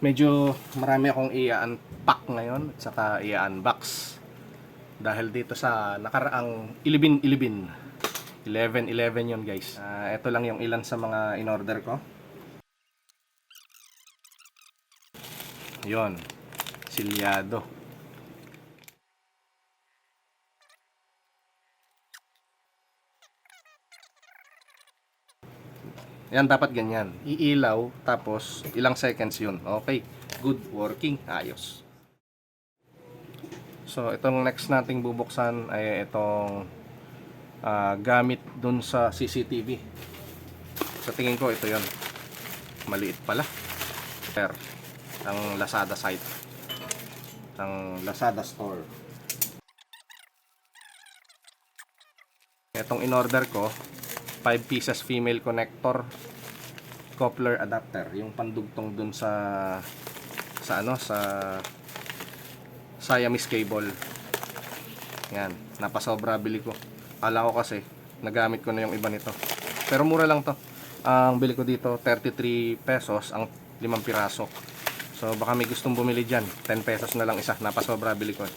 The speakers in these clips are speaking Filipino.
Medyo marami akong i-unpack ngayon at saka i-unbox. Dahil dito sa nakaraang ilibin-ilibin. 11-11 yun guys. Ah, ito lang yung ilan sa mga in-order ko. Yon. Silyado. Yan dapat ganyan. Iilaw tapos ilang seconds yun. Okay. Good working. Ayos. So itong next nating bubuksan ay itong ah, gamit dun sa CCTV. Sa tingin ko ito yon. Maliit pala. Per ang Lazada site. Ang Lazada store. Itong in-order ko, 5 pieces female connector coupler adapter, yung pandugtong dun sa sa ano sa Siamese cable. Yan, napasobra bili ko. Ala ko kasi nagamit ko na yung iba nito. Pero mura lang to. Ang bili ko dito 33 pesos ang 5 piraso. So baka may gustong bumili diyan, 10 pesos na lang isa. Napasobra bili ko.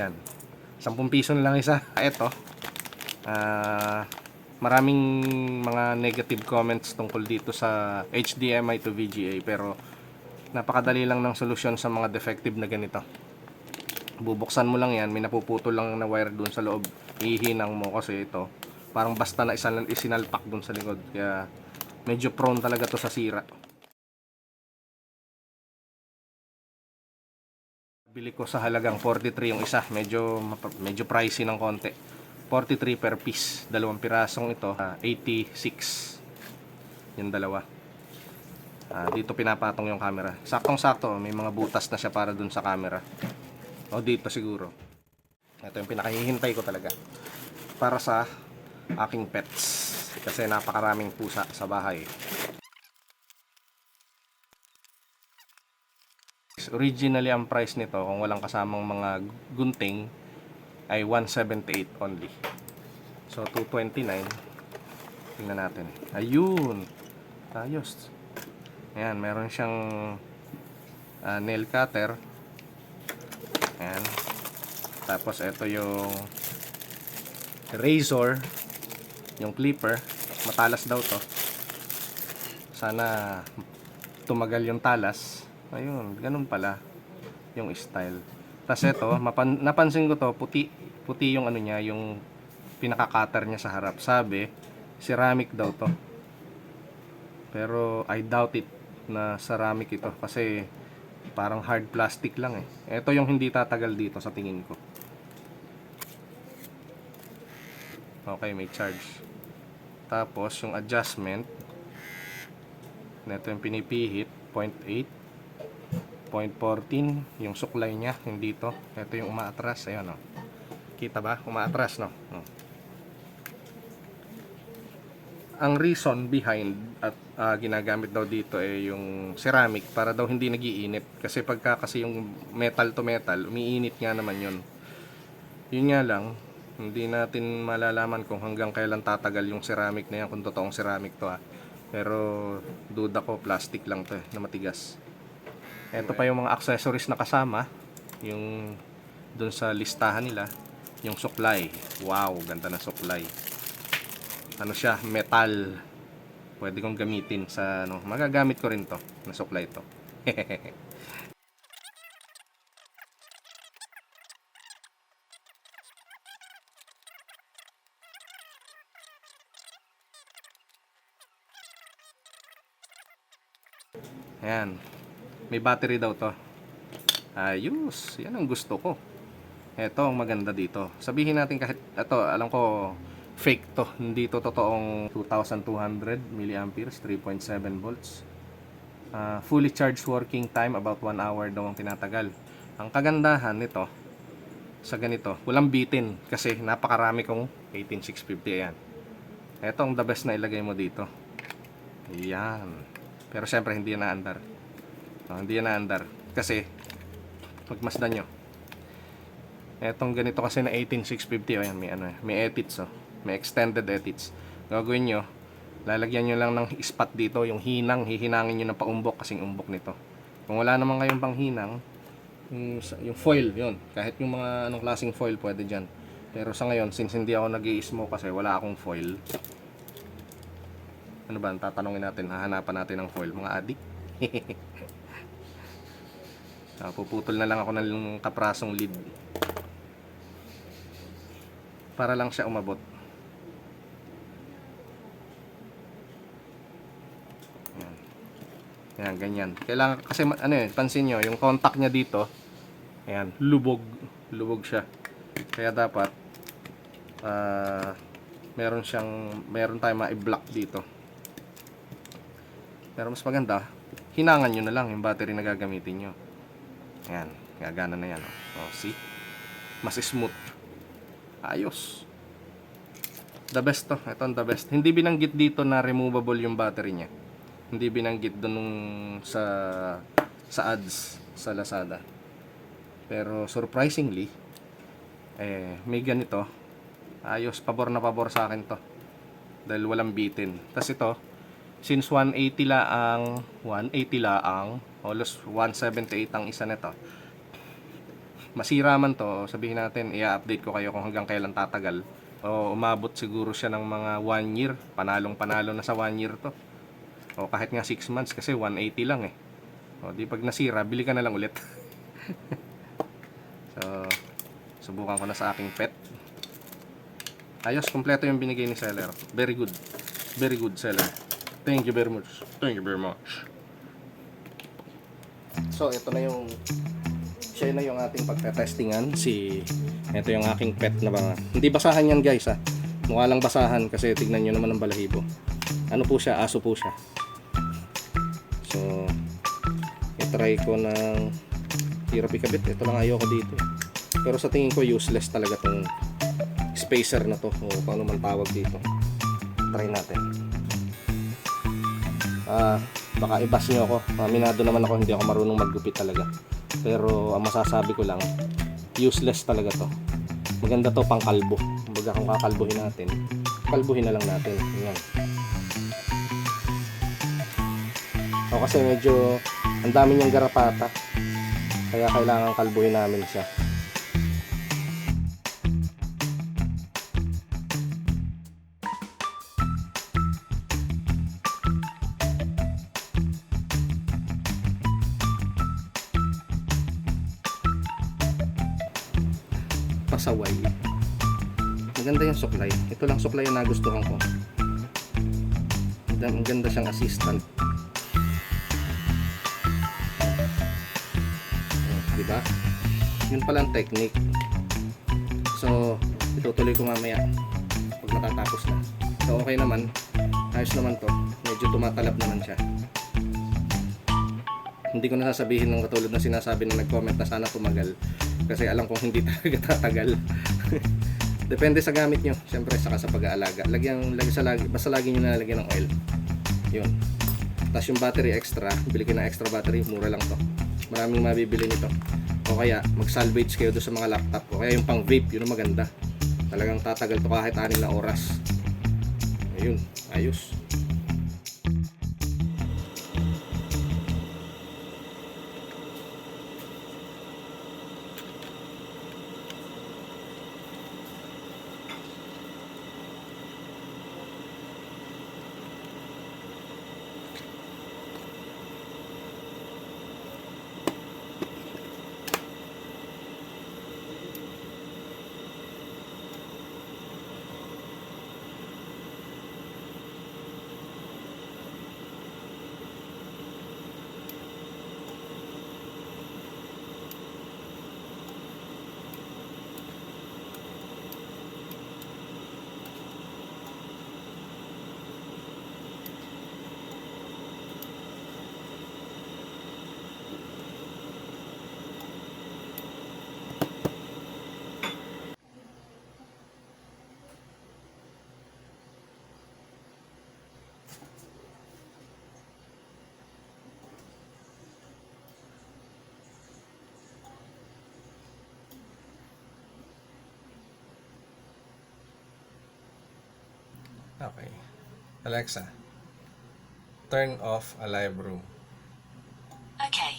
Yan. 10 piso na lang isa. Ito. Ah, maraming mga negative comments tungkol dito sa HDMI to VGA pero napakadali lang ng solusyon sa mga defective na ganito. Bubuksan mo lang yan, may napuputol lang na wire dun sa loob. Ihinang mo kasi ito. Parang basta na isinalpak dun sa likod. Kaya medyo prone talaga to sa sira. Bili ko sa halagang 43 yung isa. Medyo medyo pricey ng konti. 43 per piece. Dalawang pirasong ito, ah, 86. Yung dalawa. Ah, dito pinapatong yung camera. Saktong-sakto, may mga butas na siya para dun sa camera. O dito siguro. Ito yung pinakahihintay ko talaga. Para sa aking pets. Kasi napakaraming pusa sa bahay. Originally ang price nito kung walang kasamang mga gunting ay 178 only. So 229. Tingnan natin. Ayun. Ayos. Ayan, meron siyang ah, nail cutter. Ayan. Tapos ito yung razor, yung clipper. Matalas daw to. Sana tumagal yung talas. Ayun, ganun pala yung style. Tapos ito, mapan, napansin ko to, puti, puti yung ano niya, yung pinaka-cutter niya sa harap. Sabi, ceramic daw to. Pero I doubt it na ceramic ito kasi parang hard plastic lang eh. Ito yung hindi tatagal dito sa tingin ko. Okay, may charge. Tapos yung adjustment, ito yung pinipihit, 0.8 0.14 yung suklay niya yung dito. Ito yung umaatras ayun oh. kita ba? Umaatras no? Oh. ang reason behind at ah, ginagamit daw dito ay yung ceramic para daw hindi nagiinit. Kasi pagka kasi yung metal to metal umiinit nga naman yun. Yun nga lang hindi natin malalaman kung hanggang kailan tatagal yung ceramic na yan kung totoong ceramic to ha pero duda ko plastic lang to eh, na matigas ito pa yung mga accessories na kasama. Yung dun sa listahan nila. Yung supply wow ganda na supply ano siya? Metal. Pwede kong gamitin sa ano. Magagamit ko rin to na supply to. Ayan. May battery daw to. Ayos. Yan ang gusto ko. Ito ang maganda dito. Sabihin natin kahit, ito, alam ko, fake to. Hindi to totoong 2,200 milliamperes, 3.7 volts. Ah, fully charged working time, about 1 hour daw ang tinatagal. Ang kagandahan nito, sa ganito, walang bitin kasi napakarami kong 18650 ayan. Ito ang the best na ilagay mo dito. Ayan. Pero syempre hindi yan naandar. Oh, hindi yan naandar. Kasi, pagmasdan nyo. Etong ganito kasi na 18650, oh, yan, may, ano, may edits, oh. may extended edits. Gagawin nyo, Lalagyan nyo lang ng spot dito, yung hinang, hihinangin nyo ng paumbok kasing umbok nito. Kung wala naman kayong panghinang, yung, yung foil, yun. Kahit yung mga anong klaseng foil pwede dyan. Pero sa ngayon, since hindi ako nag smoke kasi wala akong foil, ano ba, tatanungin natin, hahanapan natin ng foil, mga adik. Ah, puputol na lang ako ng kaprasong lid. Para lang siya umabot. Yan. Yan, ganyan. Kailangan, kasi ano eh, pansin nyo, yung contact niya dito, ayan, lubog. Lubog siya. Kaya dapat, ah, meron siyang, meron tayong ma-block dito. Pero mas maganda, hinangan nyo na lang yung battery na gagamitin nyo. Ayan, gagana na yan. Oh. Oh, see? Mas smooth. Ayos. The best to. Ito ang the best. Hindi binanggit dito na removable yung battery niya. Hindi binanggit doon nung sa sa ads sa Lazada. Pero surprisingly, eh, may ganito. Ayos, pabor na pabor sa akin to. Dahil walang bitin. Tapos ito, since 180 la ang 180 la ang halos 178 ang isa nito. Masira man to sabihin natin i-update ko kayo kung hanggang kailan tatagal. O umabot siguro siya ng mga 1 year. Panalong panalo na sa 1 year to. O kahit nga 6 months kasi 180 lang eh. O di pag nasira bili ka na lang ulit. So subukan ko na sa aking pet. Ayos kompleto yung binigay ni seller. Very good. Very good seller Thank you very much. Thank you very much. So, ito na yung siya na yung ating pagte-testingan. Si ito yung aking pet na mga. Hindi basahan yan, guys, ha. Mukha lang basahan kasi tignan nyo naman ang balahibo. Ano po siya? Aso po siya. So, i-try ko ng hirap ikabit. Ito lang ayoko dito. eh. Pero sa tingin ko useless talaga tong spacer na to o paano man tawag dito. Try natin. Ah, baka ibas nyo ako. Aminado naman ako, hindi ako marunong maggupit talaga. Pero ang masasabi ko lang, useless talaga to. Maganda to pang kalbo. Kumbaga kung kakalbuhin natin, kalbuhin na lang natin. Yan. O kasi medyo ang dami niyang garapata. Kaya kailangan kalbuhin namin siya. Yung suklay. Ito lang suklay yung nagustuhan ko. Ang ganda siyang assistant. Di ba? Yun pala ang technique. So, itutuloy ko mamaya pag matatapos na. So, okay naman. Ayos naman to. Medyo tumatalab naman siya. Hindi ko na sasabihin ng katulad na sinasabi na nag-comment na sana tumagal. Kasi alam kong hindi talaga tatagal. Depende sa gamit nyo. Siyempre, saka sa pag-aalaga. Lagyan, lagi sa lagi, basta lagi nyo nalalagyan ng oil. Yun. Tapos yung battery extra, bili kayo ng extra battery, mura lang to. Maraming mabibili nito. O kaya, mag-salvage kayo doon sa mga laptop. O kaya yung pang vape, yun ang maganda. Talagang tatagal to kahit anin na oras. Ayun, ayos. Okay. Alexa, Turn off a live Room. Okay.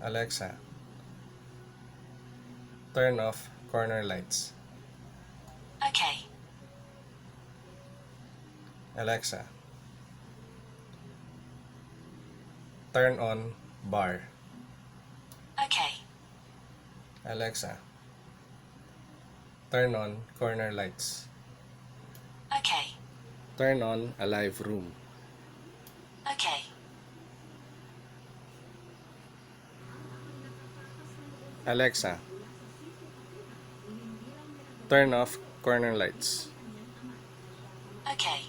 Alexa, turn off corner lights. Okay. Alexa, turn on bar. Okay. Alexa, turn on corner lights. Turn on Alive Room. Okay. Alexa, turn off corner lights. Okay.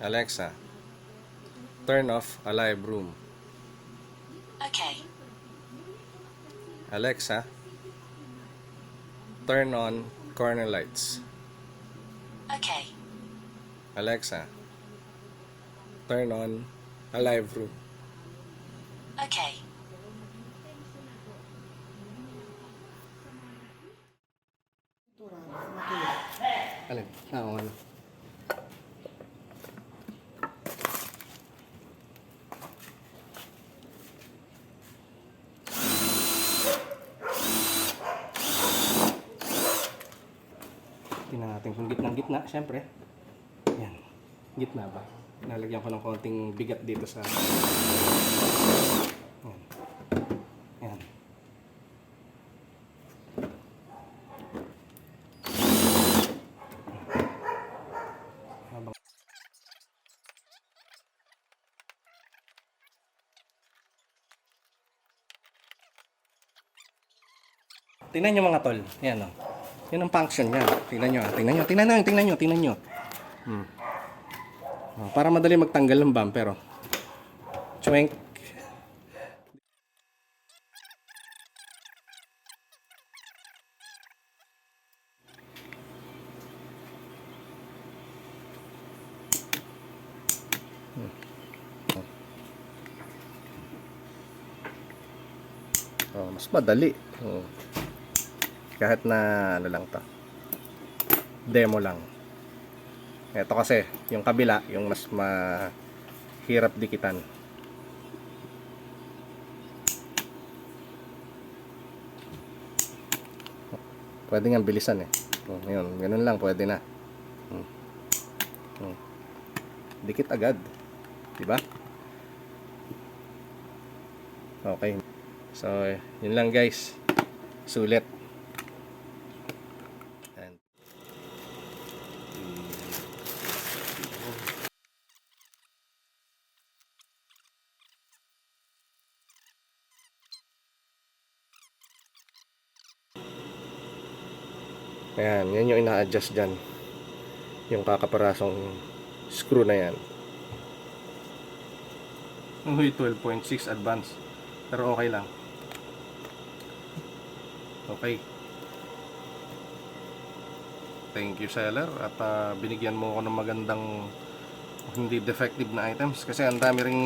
Alexa, turn off Alive Room. Okay. Alexa, turn on corner lights. Okay. Alexa, turn on Alive Room. Okay. Alin? Ah, ano. Tingnan natin kung gitnang gitna, syempre. Gitna ba? Nalagyan ko ng konting bigat dito sa... Yan. Yan. Habang Tingnan nyo mga tol. Yan o. Yan ang function niya. Tingnan nyo. ah. Tingnan nyo. Tingnan nyo. Tingnan nyo. Tingnan nyo. Hmm. Oh, para madali magtanggal ng bumper. Oh. Chwenk. Oh, mas madali. Oh. Kahit na ano lang to. Demo lang. Ito kasi, yung kabila, yung mas mahirap dikitan. Pwede nga bilisan eh. Oh, yun, ganun lang, pwede na. Hmm. Hmm. Dikit agad. Diba? Okay. So, yun lang guys. Sulit. Ina-adjust dyan. Yung kakaparasong screw na yan. Uy, 12.6 advance. Pero okay lang. Okay. Thank you seller at ah, binigyan mo ako ng magandang hindi defective na items kasi ang dami ring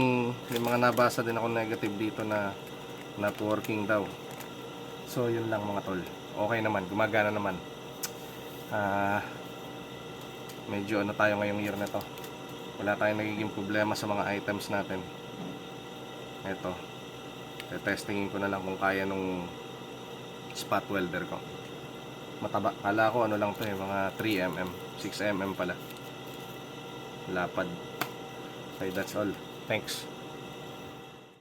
may mga nabasa din ako negative dito na not working daw. So yun lang mga tol. Okay naman, gumagana naman. Ah medyo ano tayo ngayong year na to. Wala tayong nagiging problema sa mga items natin. Ito. Testingin ko na lang kung kaya nung spot welder ko. Mataba. Kala ko ano lang to eh, mga 3mm, 6mm pala. Lapad. Okay, that's all. Thanks.